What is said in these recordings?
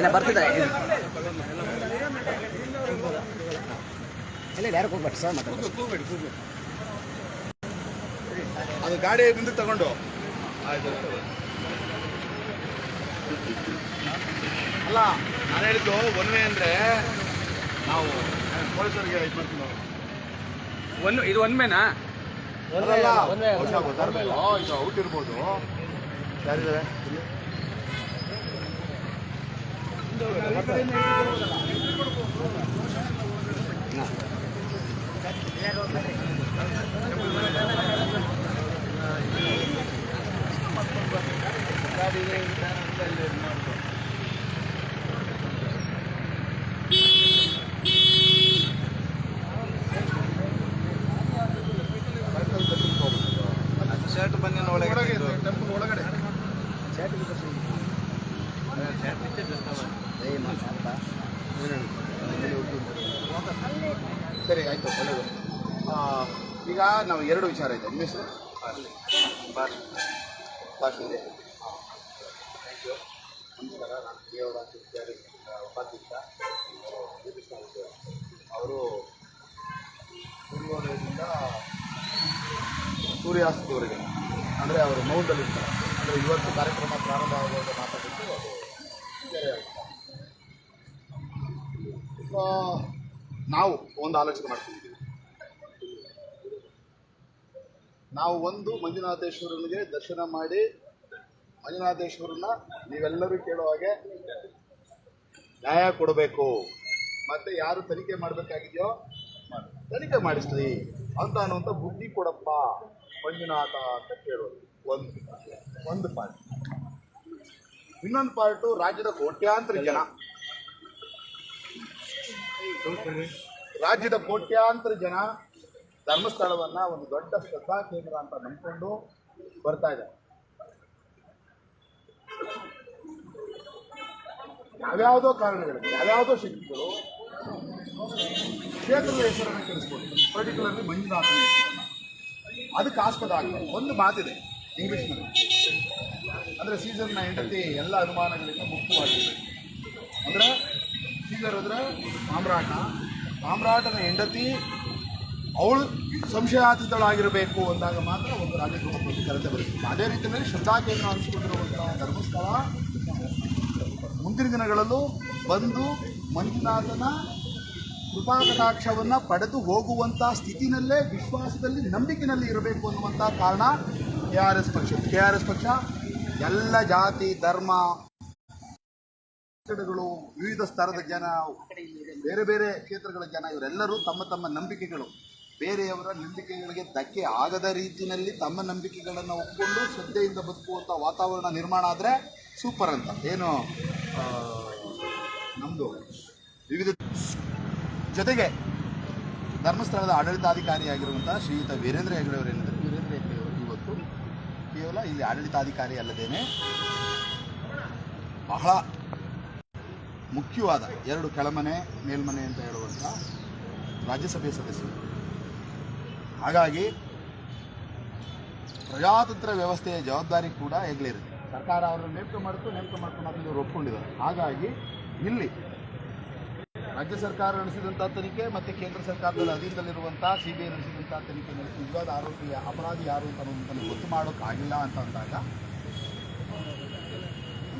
ಇಲ್ಲ ಬರ್ತಿದ್ದಾರೆ. ಇಲ್ಲ ಯಾರು ಹೋಗ್ಬೇಡಿ ಸರ್ ಮಾತಾಡ್ತಾರೆ ಅದು ಗಾಡಿ ಮುಂದೆ ತಗೊಂಡು. ಆಯ್ತು ಅಲ್ಲ ನಾನು ಹೇಳಿದ್ದು ಒನ್ವೇ ಅಂದ್ರೆ ನಾವು ಪೊಲೀಸರಿಗೆ ಇದು ಮಾಡ್ತೀವಿ ನಾವು. ಒಂದು ಇದು ಒನ್ವೇನಾ ಅಲ್ಲ ಔಟ್ ಇರ್ಬೋದು. ಯಾರಿದ್ದಾರೆ? ಇಲ್ಲಿ? ಶರ್ಟ್ ಬನ್ನಿ ಒಳಗೆ ಟೆಂಪಲ್ ಒಳಗಡೆ ಸರಿ ಆಯ್ತು ಒಳ್ಳೆಯದು ಆ, ಈಗ ನಾವು ಎರಡು ವಿಚಾರ ಇದೆ. ನಿಮ್ಮ ಹೆಸರು? ಭಾಷೆ ಅವರು ಸೂರ್ಯೋದಯದಿಂದ ಸೂರ್ಯಾಸ್ತದವರೆಗೆ, ಅಂದರೆ ಅವರು ಮೌನದಲ್ಲಿರ್ತಾರೆ. ಅಂದರೆ ಇವತ್ತು ಕಾರ್ಯಕ್ರಮ ಪ್ರಾರಂಭ ಆಗುವಾಗ ಮಾತಾಡಿದ್ದು ಅದು ಬೇರೆ ಆಗುತ್ತೆ. ನಾವು ಒಂದು ಆಲೋಚನೆ ಮಾಡ್ತಿದ್ದೀವಿ ನಾವು ಒಂದು ಮಂಜುನಾಥೇಶ್ವರನಿಗೆ ದರ್ಶನ ಮಾಡಿ ಮಂಜುನಾಥೇಶ್ವರನ ನೀವೆಲ್ಲರೂ ಕೇಳೋ ಹಾಗೆ ನ್ಯಾಯ ಕೊಡಬೇಕು. ಮತ್ತೆ ಯಾರು ತನಿಖೆ ಮಾಡಬೇಕಾಗಿದೆಯೋ ಮಾಡಿ. ತನಿಖೆ ಮಾಡಿಸ್ರಿ ಅಂತ ಅನ್ನುವಂಥ ಬುದ್ಧಿ ಕೊಡಪ್ಪ, ಮಂಜುನಾಥ ಅಂತ ಕೇಳೋದು. ಒಂದು ಒಂದು ಪಾರ್ಟ್ ಇನ್ನೊಂದು ಪಾರ್ಟು ರಾಜ್ಯದ ಕೋಟ್ಯಾಂತರ ಜನ. ರಾಜ್ಯದ ಕೋಟ್ಯಾಂತರ ಜನ ಧರ್ಮಸ್ಥಳವನ್ನ ಒಂದು ದೊಡ್ಡ ಶ್ರದ್ಧಾ ಕೇಂದ್ರ ಅಂತ ನಂಬಿಕೊಂಡು ಬರ್ತಾ ಇದೆ ಯಾವ್ಯಾವುದೋ ಕಾರಣಗಳಿಗೆ ಯಾವ್ಯಾವುದೋ ಶಕ್ತಿಗಳು ಕ್ಷೇತ್ರದ ಹೆಸರನ್ನು ಕೇಳಿಸ್ಕೊಳ್ತೀವಿ ಪರ್ಟಿಕ್ಯುಲರ್ಲಿ ಮಂಜುನಾಥನ ಅದಕ್ಕೆ ಆಸ್ಪದ ಆಗ್ತದೆ ಒಂದು ಮಾತಿದೆ ಇಂಗ್ಲೀಷ್ನಲ್ಲಿ. ಅಂದರೆ ಸೀಸನ್ನ ಹೆಂಡತಿ ಎಲ್ಲ ಅನುಮಾನಗಳಿಂದ ಮುಕ್ತವಾಗಿದೆ ಅಂದರೆ ಸೀಸರ್ ಅಂದರೆ ಸಾಮ್ರಾಟ. ಸಾಮ್ರಾಟನ ಹೆಂಡತಿ ಅವಳು ಸಂಶಯಾತೀತಳಾಗಿರಬೇಕು ಅಂದಾಗ ಮಾತ್ರ ಒಂದು ರಾಜಕೀಯ ಪ್ರತಿಕರತೆ ಬರುತ್ತೆ ಅದೇ ರೀತಿಯಲ್ಲಿ ಶ್ರದ್ಧಾ ಕೇಂದ್ರ ಅನಿಸಿಕೊಂಡಿರುವಂತಹ ಧರ್ಮಸ್ಥಳ ಮುಂದಿನ ದಿನಗಳಲ್ಲೂ ಬಂದು ಮಂಜುನಾಥನ ಕೃಪಾ ಕಟಾಕ್ಷವನ್ನು ಪಡೆದು ಹೋಗುವಂಥ ಸ್ಥಿತಿನಲ್ಲೇ ವಿಶ್ವಾಸದಲ್ಲಿ ನಂಬಿಕೆನಲ್ಲಿ ಇರಬೇಕು ಅನ್ನುವಂಥ ಕಾರಣ ಕೆ ಆರ್ ಎಸ್ ಪಕ್ಷ. ಕೆ ಆರ್ ಎಸ್ ಪಕ್ಷ ಎಲ್ಲ ಜಾತಿ, ಧರ್ಮ ಕಟ್ಟಡಗಳು ವಿವಿಧ ಸ್ತರದ ಜನ, ಬೇರೆ ಬೇರೆ ಕ್ಷೇತ್ರಗಳ ಜನ, ಇವರೆಲ್ಲರೂ ತಮ್ಮ ತಮ್ಮ ನಂಬಿಕೆಗಳು. ಬೇರೆಯವರ ನಂಬಿಕೆಗಳಿಗೆ ಧಕ್ಕೆ ಆಗದ ರೀತಿಯಲ್ಲಿ ತಮ್ಮ ನಂಬಿಕೆಗಳನ್ನು ಒಪ್ಪಿಕೊಂಡು ಶ್ರದ್ಧೆಯಿಂದ ಬದುಕುವಂಥ ವಾತಾವರಣ ನಿರ್ಮಾಣ ಆದರೆ ಸೂಪರ್ ಅಂತ. ಏನು ನಮ್ಮದು ವಿವಿಧ ಜೊತೆಗೆ ಧರ್ಮಸ್ಥಳದ ಆಡಳಿತಾಧಿಕಾರಿಯಾಗಿರುವಂಥ ಶ್ರೀಯುತ ವೀರೇಂದ್ರ ಹೆಗಡೆ ಅವರು ಏನಿದ್ದಾರೆ? ವೀರೇಂದ್ರ ಹೆಗಡೆ ಅವರು ಇವತ್ತು. ಕೇವಲ ಇಲ್ಲಿ ಆಡಳಿತಾಧಿಕಾರಿ ಅಲ್ಲದೇನೆ ಬಹಳ ಮುಖ್ಯವಾದ ಎರಡು ಕೆಳಮನೆ, ಮೇಲ್ಮನೆ ಅಂತ ಹೇಳುವಂಥ ರಾಜ್ಯಸಭೆ ಸದಸ್ಯರು. ಹಾಗಾಗಿ ಪ್ರಜಾತಂತ್ರ ವ್ಯವಸ್ಥೆಯ ಜವಾಬ್ದಾರಿ ಕೂಡ ಹೆಗ್ಲಿರುತ್ತೆ ಸರ್ಕಾರ ಅವರನ್ನು ನೇಮಕ ಮಾಡ್ತು, ನೇಮಕ ಮಾಡ್ಕೊಂಡು ಇವರು ಒಪ್ಕೊಂಡಿದ್ದಾರೆ. ಹಾಗಾಗಿ ಇಲ್ಲಿ ರಾಜ್ಯ ಸರ್ಕಾರ ನಡೆಸಿದಂಥ ತನಿಖೆ ಮತ್ತು ಕೇಂದ್ರ ಸರ್ಕಾರದಲ್ಲಿ ಅಧೀನದಲ್ಲಿರುವಂಥ ಸಿ ಬಿ ಐ ನಡೆಸಿದಂಥ ತನಿಖೆ ನಡೆಸಿ ನಿಜವಾದ ಆರೋಪಿ ಅಪರಾಧಿ ಯಾರು ಅಂತ ಗೊತ್ತು ಮಾಡೋಕ್ಕಾಗಿಲ್ಲ ಅಂತ ಅಂದಾಗ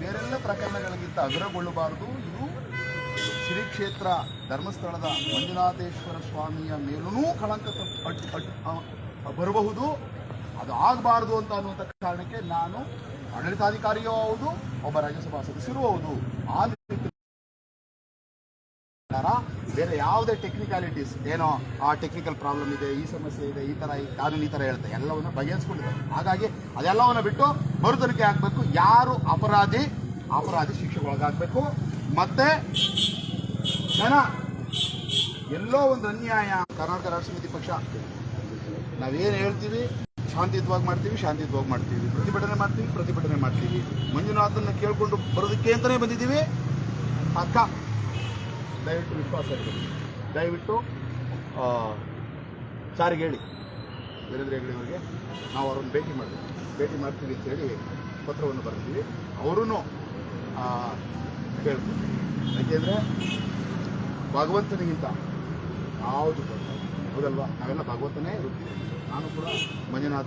ಬೇರೆಲ್ಲ ಪ್ರಕರಣಗಳಿಗಿಂತ ಅಗ್ರಗೊಳ್ಳಬಾರದು ಇದು ಶ್ರೀ ಕ್ಷೇತ್ರ ಧರ್ಮಸ್ಥಳದ ಮಂಜುನಾಥೇಶ್ವರ ಸ್ವಾಮಿಯ ಮೇಲೂ ಕಳಂಕ ಬರಬಹುದು. ಅದು ಆಗಬಾರ್ದು ಅಂತ ಅನ್ನುವಂಥ ಕಾರಣಕ್ಕೆ ನಾನು ಆಡಳಿತಾಧಿಕಾರಿಯೂ ಹೌದು, ಒಬ್ಬ ರಾಜ್ಯಸಭಾ ಸದಸ್ಯರೂ ಹೌದು. ಆ ಬೇರೆ ಯಾವುದೇ ಟೆಕ್ನಿಕಾಲಿಟೀಸ್ ಏನೋ, ಆ ಟೆಕ್ನಿಕಲ್ ಪ್ರಾಬ್ಲಮ್ ಇದೆ, ಈ ಸಮಸ್ಯೆ ಇದೆ, ಈ ಥರ ಕಾನೂನು ಈ ಥರ ಹೇಳುತ್ತೆ ಎಲ್ಲವನ್ನು ಬಗೆಹರಿಸ್ಕೊಂಡಿದ್ದಾರೆ. ಹಾಗಾಗಿ ಅದೆಲ್ಲವನ್ನು ಬಿಟ್ಟು ಮರುತನಿಕೆ ಆಗಬೇಕು. ಯಾರು ಅಪರಾಧಿ ಅಪರಾಧಿ ಶಿಕ್ಷೆಗೆ ಒಳಗಾಗಬೇಕು ಮತ್ತೆ ಜನ ಎಲ್ಲೋ ಒಂದು ಅನ್ಯಾಯ. ಕರ್ನಾಟಕ ರಾಜ್ಯ ಸಮಿತಿ ಪಕ್ಷ. ನಾವೇನು ಹೇಳ್ತೀವಿ? ಶಾಂತಿಯುತವಾಗಿ ಮಾಡ್ತೀವಿ ಶಾಂತಿಯುತವಾಗಿ ಮಾಡ್ತೀವಿ. ಪ್ರತಿಭಟನೆ ಮಾಡ್ತೀವಿ ಪ್ರತಿಭಟನೆ ಮಾಡ್ತೀವಿ. ಮಂಜುನಾಥನ್ನ ಕೇಳಿಕೊಂಡು ಬರೋದಕ್ಕೆ ಅಂತಲೇ ಬಂದಿದ್ದೀವಿ. ಅಕ್ಕ, ದಯವಿಟ್ಟು ವಿಶ್ವಾಸ ಇರ್ತೀವಿ ದಯವಿಟ್ಟು ಸಾರಿಗೆ ಹೇಳಿ. ವೀರೇಂದ್ರ ಹೆಗಡೆ ಅವರಿಗೆ ನಾವು ಅವ್ರನ್ನ ಭೇಟಿ ಮಾಡ್ತೀವಿ. ಭೇಟಿ ಮಾಡ್ತೀವಿ ಅಂತ ಹೇಳಿ ಪತ್ರವನ್ನು ಬರೆದಿದ್ದೀವಿ. ಅವರೂ ಕೇಳ್ಕೊ ಯಾಕೆಂದರೆ ಭಗವಂತನಿಗಿಂತ ಯಾವುದು ಹೌದಲ್ವಾ? ನಾವೆಲ್ಲ ಭಗವಂತನೇ ಇರುತ್ತೀವಿ. ನಾನು ಕೂಡ ಮಂಜುನಾಥ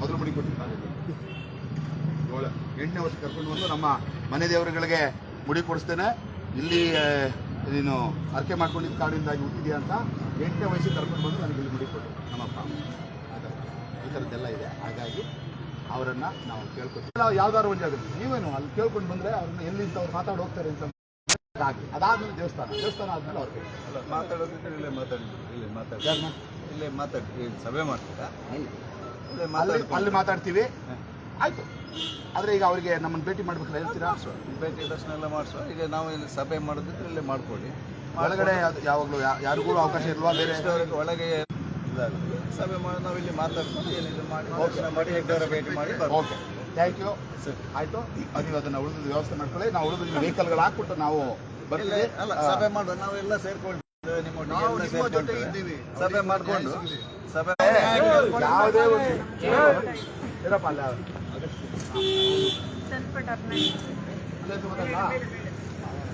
ಮೊದಲು ಮಡಿ ಕೊಟ್ಟಿದ್ದಾರೆ ಏಳು ಎಂಟನೇ ವರ್ಷ ಕರ್ಕೊಂಡು ಬಂದು ನಮ್ಮ ಮನೆ ದೇವರುಗಳಿಗೆ ಮುಡಿ ಕೊಡಿಸ್ತೇನೆ. ಇಲ್ಲಿ ನೀನು ಅರ್ಕೆ ಮಾಡ್ಕೊಂಡಿದ್ದ ಕಾಡಿಂದಾಗಿ ಹುಟ್ಟಿದೆಯಾ ಅಂತ ಎಂಟನೇ ವಯಸ್ಸಿಗೆ ಕರ್ಕೊಂಡು ಬಂದು ನನಗೆ ಇಲ್ಲಿ ಮುಡಿ ಕೊಟ್ಟು ನಮ್ಮಪ್ಪ? ಈ ಥರದ್ದೆಲ್ಲ ಇದೆ. ಹಾಗಾಗಿ ಅವರನ್ನು ನಾವು ಕೇಳ್ಕೊತೀವಿ. ಯಾವ್ದಾದ್ರು ಒಂದು ಜಾಗದಲ್ಲಿ. ನೀವೇನು ಅಲ್ಲಿ ಕೇಳ್ಕೊಂಡು ಬಂದ್ರೆ ಅವ್ರನ್ನ ಎಲ್ಲಿಂದ ಅವ್ರು ಮಾತಾಡಿ ಹೋಗ್ತಾರೆ ಅಂತ ಅದಾದ್ಮೇಲೆ ದೇವಸ್ಥಾನ. ದೇವಸ್ಥಾನ ಆದ್ಮೇಲೆ ಅವ್ರು ಕೈ ಅಲ್ಲ ಮಾತಾಡೋದಿದ್ರೆ ಇಲ್ಲೇ ಮಾತಾಡಿ. ಇಲ್ಲೇ ಮಾತಾಡಿ. ಇಲ್ಲೇ ಮಾತಾಡಿ. ಸಭೆ ಮಾಡ್ತೀರಾ? ಇಲ್ಲೇ. ಅಲ್ಲಿ ಅಲ್ಲಿ ಮಾತಾಡ್ತೀವಿ. ಆಯ್ತು. ಆದರೆ ಈಗ ಅವರಿಗೆ ನಮ್ಮನ್ನು ಭೇಟಿ ಮಾಡ್ಬೇಕಲ್ಲ ಹೇಳ್ತೀರಾ? ಭೇಟಿ ದರ್ಶನ ಎಲ್ಲ ಮಾಡಿಸುವ ಈಗ ನಾವು ಇಲ್ಲಿ ಸಭೆ ಮಾಡೋದಿದ್ರೆ ಇಲ್ಲೇ ಮಾಡ್ಕೊಳ್ಳಿ. ಒಳಗಡೆ ಯಾವಾಗಲೂ ಯಾರಿಗೂ ಅವಕಾಶ ಇಲ್ವಾ ಬೇರೆ? ಒಳಗೆ ಇದಾಗುತ್ತೆ ಸಭೆ ಮಾಡಿ ನಾವು ಇಲ್ಲಿ ಮಾತಾಡ್ಕೊಂಡು ಏನಿದೆ ಮಾಡಿ ದರ್ಶನ ಮಾಡಿ ಹೆಗ್ಗವರ ಭೇಟಿ ಮಾಡಿ. ಓಕೆ ಥ್ಯಾಂಕ್ ಯು ಸರ್ ಆಯಿತು. ನೀವು ಅದನ್ನು ಉಳಿದ ವ್ಯವಸ್ಥೆ ಮಾಡ್ಕೊಳ್ಳಿ. ನಾವು ಉಳಿದ ವೆಹಿಕಲ್ಗಳು ಹಾಕ್ಬಿಟ್ಟು ನಾವು ಬರ್ತೀವಿ. ಅಲ್ಲ ಸಭೆ ಮಾಡುವ ನಾವೆಲ್ಲ ಸೇರ್ಕೊಂಡು ನಿಮ್ಮೊಟ್ಟಿಗೆ ನಾವು ಎಲ್ಲ ನಿಮ್ಮ ಜೊತೆ ಇದ್ದೀವಿ. ಸಭೆ ಮಾಡ್ಕೊಂಡು ಸಭೆ ಯಾವುದೇ ಒಂದು ಇರಪ್ಪ ಅಲ್ಲ?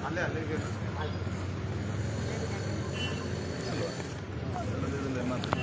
ಅಲ್ಲೇ ಅಲ್ಲೇ ಇದೆ. ಇಲ್ಲೇ ಮಾತಾಡಿ.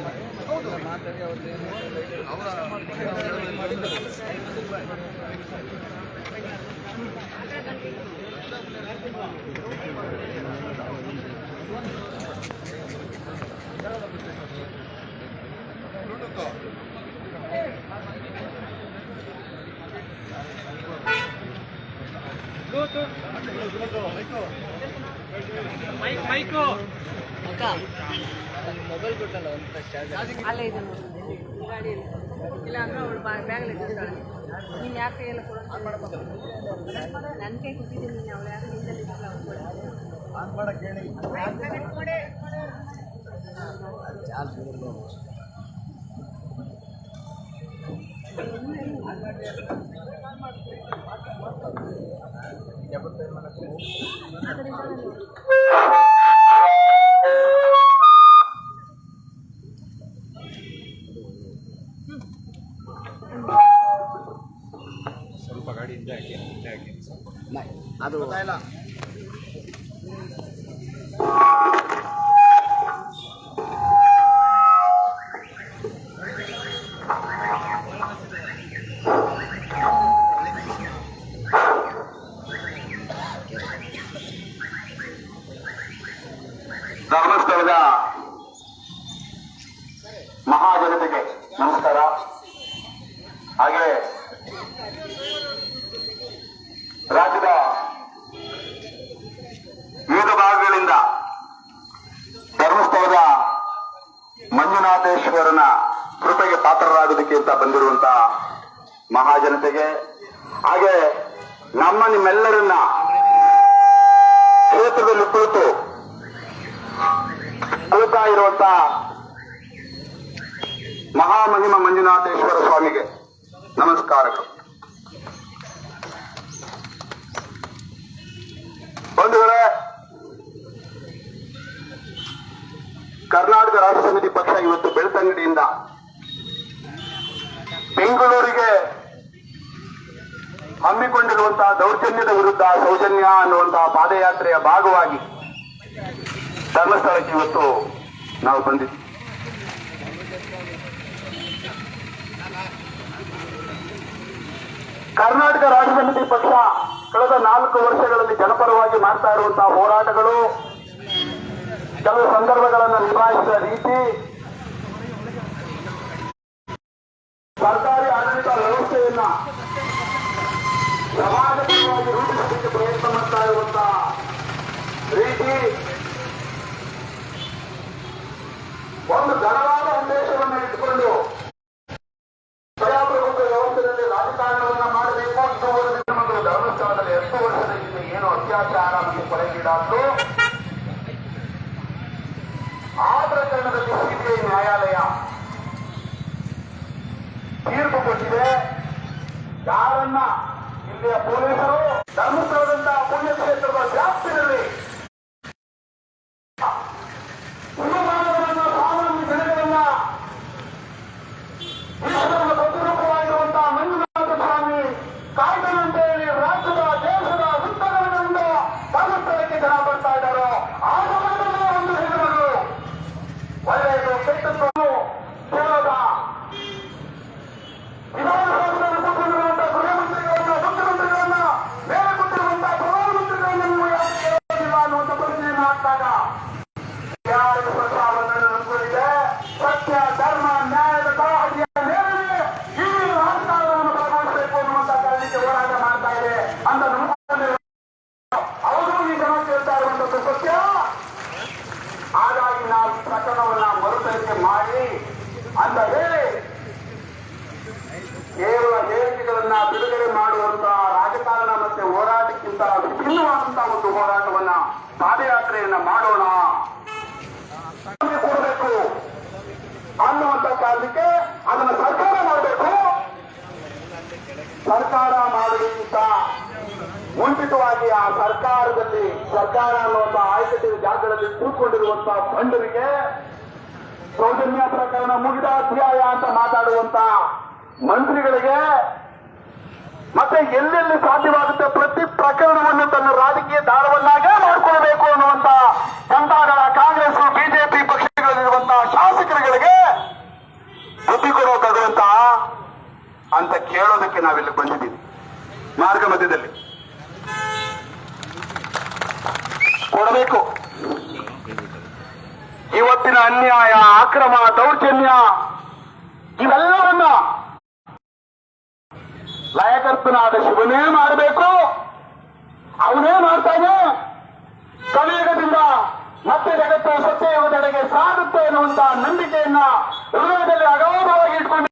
ಮಾತಾಡಿ ಅವ್ರದ್ದೇನು Michael. Michael. Michael. ಅಲ್ಲೇ ಇದೆ ಗಾಡಿ ಗಾಡಿಯಲ್ಲಿ. ಇಲ್ಲ ಅಂದ್ರೆ ಅವಳು ಬ್ಯಾಗಲ್ಲಿ ಇಟ್ಟಿರ್ತಾಳೆ. ನೀನು ಯಾಕೆ ಕೈಯೆಲ್ಲ ಕೊಡು ನನ್ನ ಕೈ ಕೊಟ್ಟಿದ್ದೀನಿ ನೀನು ಅವಳು ಯಾರು ಹಿಂದಲ್ಲಿ ಇಟ್ಟಿಲ್ಲ ಅವ್ಳು ಅದು ಗೊತ್ತಾಯಿಲ್ಲ ಧರ್ಮಸ್ಥಳದ ಮಹಾಜನತೆಗೆ ನಮಸ್ಕಾರ ಹಾಗೆ ರಾಜ್ಯದ ವಿವಿಧ ಭಾಗಗಳಿಂದ ಧರ್ಮಸ್ಥಳದ ಕೃಪೆಗೆ ಪಾತ್ರರಾಗೋದಕ್ಕೆ ಅಂತ ಬಂದಿರುವಂತ ಮಹಾಜನತೆಗೆ. ಹಾಗೆ ನಮ್ಮ ನಿಮ್ಮೆಲ್ಲರನ್ನ ಕ್ಷೇತ್ರದಲ್ಲಿ ಕುಳಿತು ಕೂತಾ ಇರುವಂತ ಮಹಾಮಹಿಮ ಮಂಜುನಾಥೇಶ್ವರ ಸ್ವಾಮಿಗೆ ನಮಸ್ಕಾರಗಳು. ಧರ್ಮಸ್ಥಳಕ್ಕೆ ಇವತ್ತು ನಾವು ಬಂದಿದ್ದೀವಿ ಕರ್ನಾಟಕ ರಾಜ್ಯ ಸಮಿತಿ ಪಕ್ಷ ಕಳೆದ ನಾಲ್ಕು ವರ್ಷಗಳಲ್ಲಿ ಜನಪರವಾಗಿ ಮಾಡ್ತಾ ಇರುವಂತಹ ಹೋರಾಟಗಳು, ಕೆಲವು ಸಂದರ್ಭಗಳನ್ನು ನಿಭಾಯಿಸಿದ ರೀತಿ ಸರ್ಕಾರಿ ಆಡಳಿತ ವ್ಯವಸ್ಥೆಯನ್ನ ಸಮಾಜಪರವಾಗಿ ರೂಪಿಸಲಿಕ್ಕೆ ಪ್ರಯತ್ನ ಮಾಡ್ತಾ ಇರುವಂತಹ ರೀತಿ ಆ ಪ್ರಕರಣದಲ್ಲಿ ಸಿಬಿಐ ನ್ಯಾಯಾಲಯ. ತೀರ್ಪು ಕೊಟ್ಟಿದೆ. ಯಾರನ್ನ ಇಲ್ಲಿಯ ಪೊಲೀಸರು ಧರ್ಮಸ್ಥಳದಂತಹ ಪುಣ್ಯಕ್ಷೇತ್ರದ ವ್ಯಾಪ್ತಿಯಲ್ಲಿ ಹುಡುಮಾನವರನ್ನ ಸಾಮಾನ್ಯ ಜನಗಳನ್ನ ಈಶ್ವರನ ಪ್ರತಿರೂಪವಾಗಿರುವಂತಹ ಮಂಜುನಾಥ ಸ್ವಾಮಿ ಕಾಯ್ದನಂತೆ ಹೇಳಿ ರಾಜ್ಯದ ದೇಶದ ಉತ್ತರಗಳಿಂದ ಧರ್ಮಸ್ಥಳಕ್ಕೆ ಜನ ಬರ್ತಾ ಇದ್ದಾರೋ ಆ ಸಮಯದಲ್ಲೇ ಒಂದು ಹೆಸರು ಒಳ್ಳೆಯದು ಕೆಟ್ಟದ್ದು ಕೇಳೋದ ವಿಧಾನಸೌಧದಲ್ಲಿ ಕೂತಿರುವಂತಹ ಗೃಹಮಂತ್ರಿಗಳನ್ನ ಮುಖ್ಯಮಂತ್ರಿಗಳನ್ನ ಮೇಲೆ ಕೂತಿರುವಂತಹ ಪ್ರಧಾನಮಂತ್ರಿಗಳನ್ನ ನೀವು ಯಾಕೆ ಕೇಳೋದಿಲ್ಲ ಅನ್ನುವಂಥ ಪ್ರಶ್ನೆಯನ್ನು ಹಾಕ್ದಾಗ ಯಾರು ಪ್ರಸಾದವನ್ನು ನಂಬಿಕೊಂಡಿದೆ ಸತ್ಯ ಧರ್ಮ ನ್ಯಾಯದ ತಳಹದಿಯ ಮೇರೆಗೆ ಈ ರಾಜಕಾರಣವನ್ನು ಬದಲಾಯಿಸಬೇಕು ಅನ್ನುವಂತ ಕಾರಣಕ್ಕೆ ಹೋರಾಟ ಮಾಡ್ತಾ ಇದೆ ಅಂತ ನಂಬಿಕೊಂಡಿರುವ ಅವರು ಈ ಜನ ಕೇಳ್ತಾ ಇರುವಂತದ್ದು ಸತ್ಯ ಹಾಗಾಗಿ ನಾವು ಈ ಪ್ರಕರಣವನ್ನ ಮರುತರಿಕೆ ಮಾಡಿ ಅಂತ ಹೇಳಿ ಕೇವಲ ಹೇಳಿಕೆಗಳನ್ನ ಬಿಡುಗಡೆ ಮಾಡುವಂತ ರಾಜಕಾರಣ ಮತ್ತೆ ಹೋರಾಟಕ್ಕಿಂತ ಒಂದು ಹೋರಾಟವನ್ನ ಪಾದಯಾತ್ರೆಯನ್ನ ಮಾಡೋಣ. ಕೊಡಬೇಕು. ಅನ್ನುವಂತ ಕಾರಣಕ್ಕೆ ಅದನ್ನ ಸರ್ಕಾರ ಮಾಡಬೇಕು. ಸರ್ಕಾರ ಮಾಡುವಂತ ಮುಂಚಿತವಾಗಿ ಆ ಸರ್ಕಾರದಲ್ಲಿ ಸರ್ಕಾರ ಅನ್ನುವಂತ ಆಯ್ಕೆಯ ಜಾಗದಲ್ಲಿ ಕೂತ್ಕೊಂಡಿರುವಂತಹ ಬಂಡರಿಗೆ ಸೌಜನ್ಯ ಪ್ರಕರಣ ಮುಗಿದ ಅಧ್ಯಾಯ ಅಂತ ಮಾತಾಡುವಂತ ಮಂತ್ರಿಗಳಿಗೆ ಮತ್ತೆ ಎಲ್ಲೆಲ್ಲಿ ಸಾಧ್ಯವಾಗುತ್ತೆ ಪ್ರತಿ ಪ್ರಕರಣವನ್ನು ತನ್ನ ರಾಜಕೀಯ ದಾಳವನ್ನಾಗೇ ಮಾಡ್ಕೊಳ್ಬೇಕು ಅನ್ನುವಂತ ಜನತಾದಳ ಕಾಂಗ್ರೆಸ್, ಬಿಜೆಪಿ ಪಕ್ಷಗಳಲ್ಲಿರುವಂತಹ ಶಾಸಕರುಗಳಿಗೆ ಬುದ್ಧಿ ಕೊಡೋ ಅಂತ ಕೇಳೋದಕ್ಕೆ ನಾವಿಲ್ಲಿ ಬಂದಿದ್ದೀವಿ. ಮಾರ್ಗ ಮಧ್ಯದಲ್ಲಿ. ಕೊಡಬೇಕು. ಇವತ್ತಿನ ಅನ್ಯಾಯ ಅಕ್ರಮ ದೌರ್ಜನ್ಯ ಇವೆಲ್ಲವನ್ನ ಲಯಕರ್ತನಾದ ಶಿವನೇ ಮಾಡಬೇಕು. ಅವನೇ ಮಾಡ್ತಾನೆ ಕಲಿಯುಗದಿಂದ ಮತ್ತೆ ಜಗತ್ತು ಸತ್ಯಯುಗದೆಡೆಗೆ ಸಾಗುತ್ತೆ ಎನ್ನುವಂತಹ ನಂಬಿಕೆಯನ್ನ ಹೃದಯದಲ್ಲಿ ಅಗಾಧವಾಗಿ ಇಟ್ಕೊಂಡು